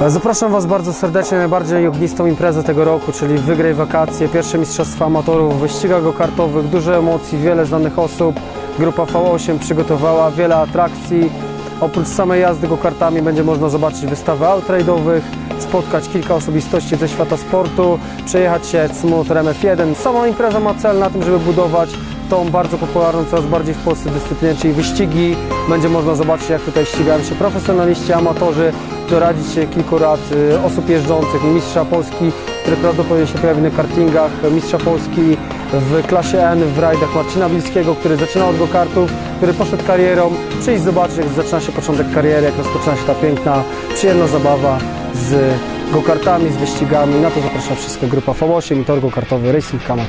Zapraszam Was bardzo serdecznie na najbardziej ognistą imprezę tego roku, czyli Wygraj Wakacje, pierwsze Mistrzostwa Amatorów w wyścigach go-kartowych, dużo emocji, wiele znanych osób. Grupa V8 przygotowała wiele atrakcji. Oprócz samej jazdy go-kartami będzie można zobaczyć wystawę outrade'owych, spotkać kilka osobistości ze świata sportu, przejechać się symulatorem F1. Sama impreza ma cel na tym, żeby budować tą bardzo popularną coraz bardziej w Polsce dyscyplinę, czyli wyścigi. Będzie można zobaczyć, jak tutaj ścigają się profesjonaliści, amatorzy, doradzić się kilku rad y, osób jeżdżących, mistrza Polski, który prawdopodobnie się pojawi na kartingach, mistrza Polski w klasie N w rajdach Marcina Bilskiego, który zaczynał od go-kartów, który poszedł karierą. Przyjść zobaczyć, jak zaczyna się początek kariery, jak rozpoczyna się ta piękna, przyjemna zabawa z go-kartami, z wyścigami. Na to zaprasza wszystko grupa V8 i tor go-kartowy Racing Kamat.